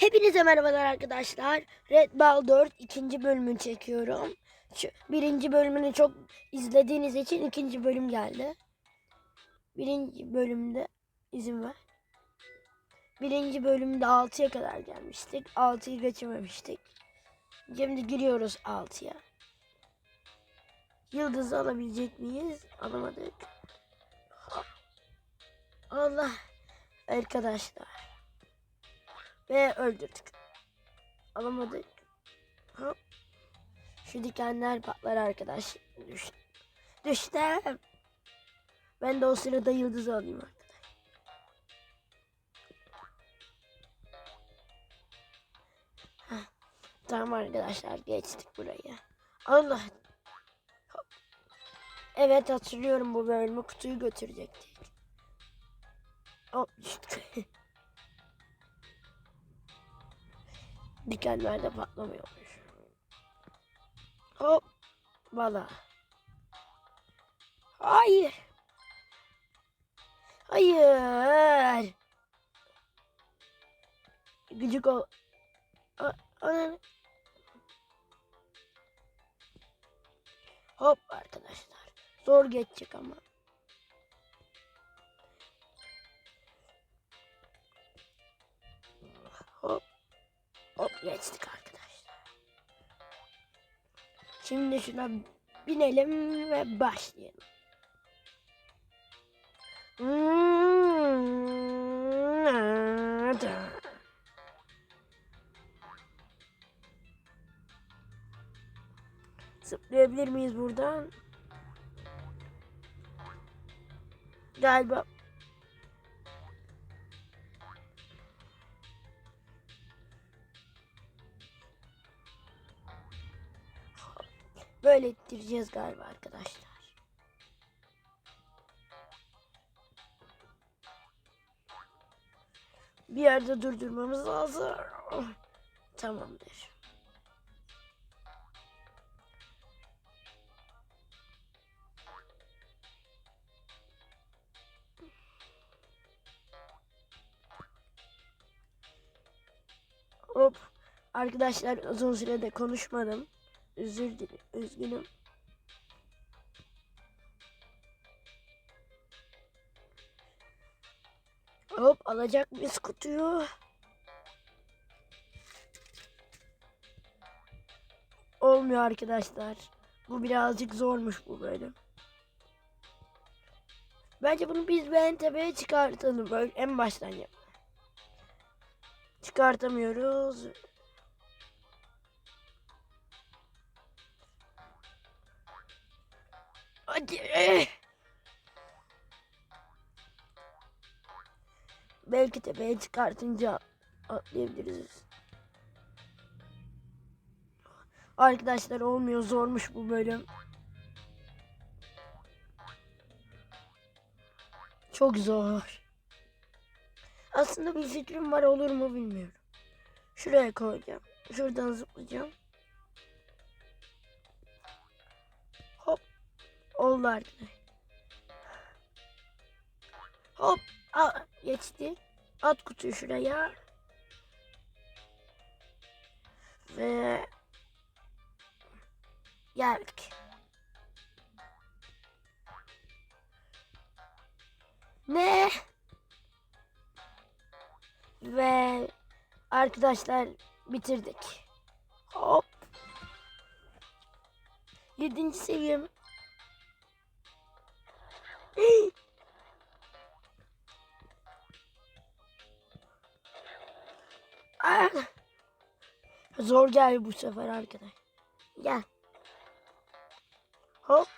Hepinize merhabalar arkadaşlar. Red Ball 4 ikinci bölümünü çekiyorum. Şu birinci bölümünü çok izlediğiniz için ikinci bölüm geldi. Birinci bölümde izin ver. Birinci bölümde 6'ya kadar gelmiştik. 6'yı geçememiştik. Şimdi giriyoruz 6'ya. Yıldızı alabilecek miyiz? Alamadık. Allah arkadaşlar. Ve öldürdük. Alamadık. Hop. Şu dikenler patlar arkadaş. Düş. Düştüm. Ben de o sırada yıldızı alayım arkadaş. Tamam arkadaşlar geçtik buraya. Allah. Hop. Evet hatırlıyorum bu bölümü kutuyu götürecektik. Hop düştük. Dikenler de patlamıyormuş. Hop. Bala. Hayır. Hayır. Gıcık ol. Hop arkadaşlar. Zor geçecek ama. Geçtik arkadaşlar. Şimdi şuna binelim ve başlayalım. Zıplayabilir miyiz buradan? Galiba böyle ittireceğiz galiba arkadaşlar. Bir yerde durdurmamız lazım. Tamamdır. Hop. Arkadaşlar uzun sürede konuşmadım. Özür dilerim. Üzgünüm. Hop alacak mıyız kutuyu? Olmuyor arkadaşlar. Bu birazcık zormuş bu bölüm. Bence bunu biz ben tepeye çıkartalım. Böyle en baştan yap. Çıkartamıyoruz. Hadi. Belki tepeye çıkartınca atlayabiliriz. Arkadaşlar olmuyor zormuş bu bölüm. Çok zor. Aslında bir fikrim var olur mu bilmiyorum. Şuraya koyacağım. Şuradan zıplayacağım. Arkadaşlar. Hop. Aa, geçti. At kutuyu şuraya. Ve geldik. Ne? Ve arkadaşlar bitirdik. Hop. Yedinci seviyem. Ah! Zor geldi bu sefer arkadaş. Gel. Hop.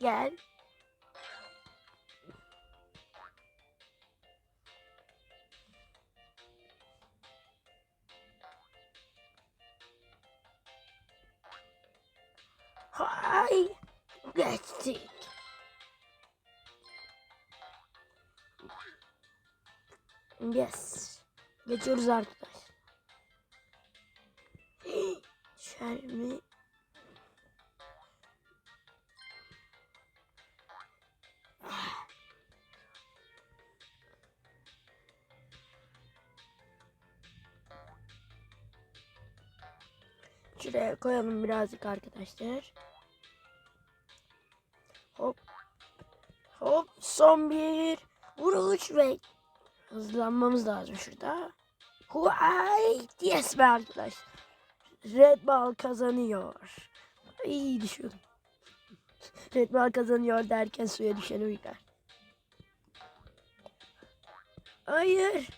Gel. Hay. Geçtik. Yes. Geçiyoruz arkadaşlar. Düşer mi? Şuraya koyalım birazcık arkadaşlar. Hop. Hop son bir vuruş ve hızlanmamız lazım şurada. Huay! Yes be arkadaş. Red Ball kazanıyor. İyi düşüyordum. Red Ball kazanıyor derken suya düşen uygar. Hayır.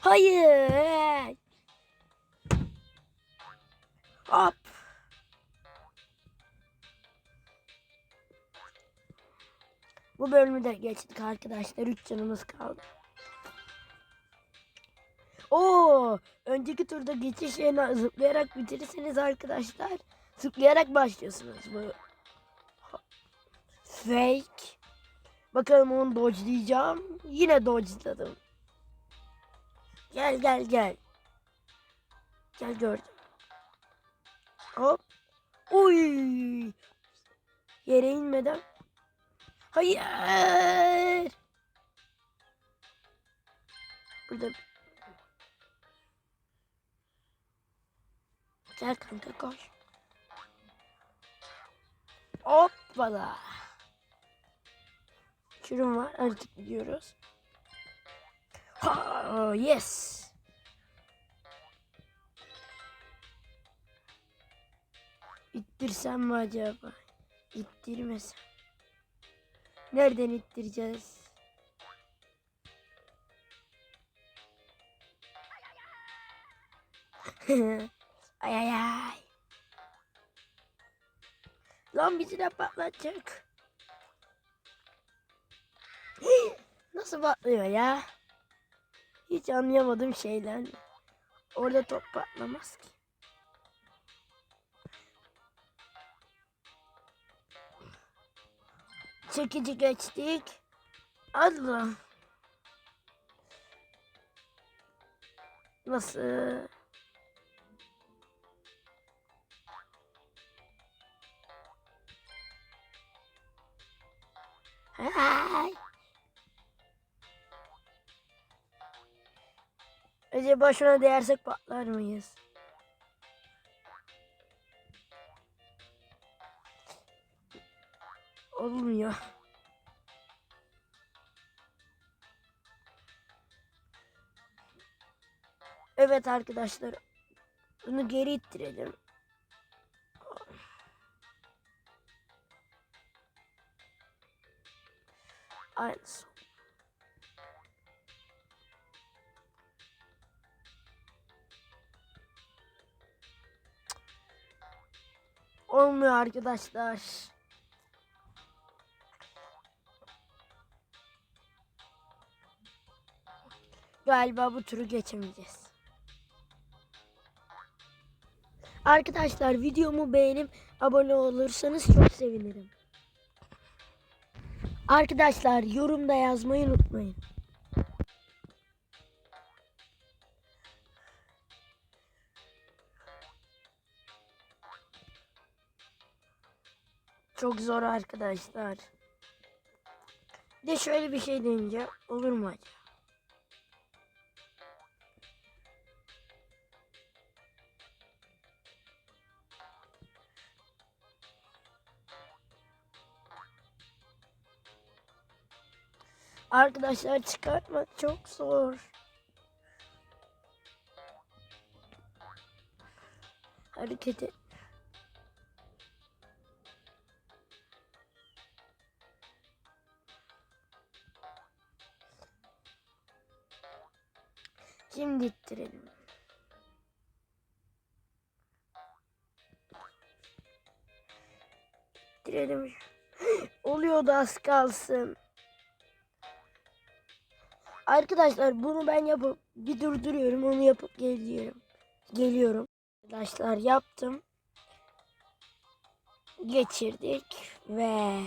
Hayır. Hop. Bu bölümü de geçtik arkadaşlar. 3 canımız kaldı. Oo, önceki turda geçiş yerine zıplayarak bitirirseniz arkadaşlar zıplayarak başlıyorsunuz. Bu fake. Bakalım onu dodge'layacağım. Yine dodge'ladım. Gel gel gel. Gel gördüm. Hop. Uy. Yere inmeden. Hayır. Burada. Gel kanka koş. Hoppala. Şurum var artık gidiyoruz. Ha, yes. İttirsem mi acaba? İttirmesem. Nereden ittireceğiz? ay ay ay. Lan bizi de patlatacak. Nasıl patlıyor ya? Hiç anlayamadım şeyler. Orada top patlamaz ki. Çekici geçtik. Allah. Nasıl? Hay. Acaba şuna değersek patlar mıyız? Olmuyor. Evet arkadaşlar. Bunu geri ittirelim. Aynısı. Olmuyor arkadaşlar. Galiba bu turu geçemeyeceğiz. Arkadaşlar videomu beğenip abone olursanız çok sevinirim. Arkadaşlar yorumda yazmayı unutmayın. Çok zor arkadaşlar. Bir de şöyle bir şey deneyeceğim. Olur mu acaba? Arkadaşlar çıkartmak çok zor. Hareket et. Şimdi ittirelim. İttirelim. Oluyordu az kalsın. Arkadaşlar bunu ben yapıp bir durduruyorum. Onu yapıp geliyorum. Geliyorum. Arkadaşlar yaptım. Geçirdik ve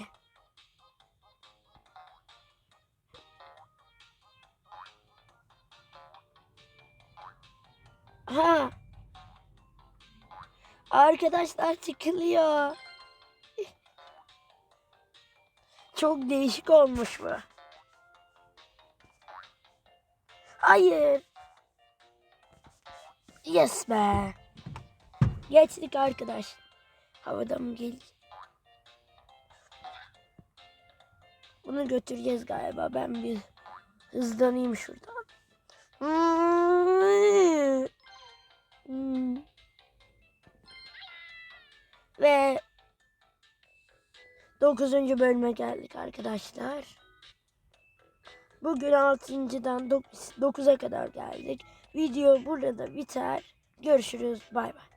Ha. Arkadaşlar çıkılıyor. Çok değişik olmuş bu. Hayır. Yes be. Geçtik arkadaş. Havada mı gel? Bunu götüreceğiz galiba. Ben bir hızlanayım şuradan. Ve 9. bölüme geldik arkadaşlar. Bugün 6.dan 9'a kadar geldik. Video burada biter. Görüşürüz. Bay bay.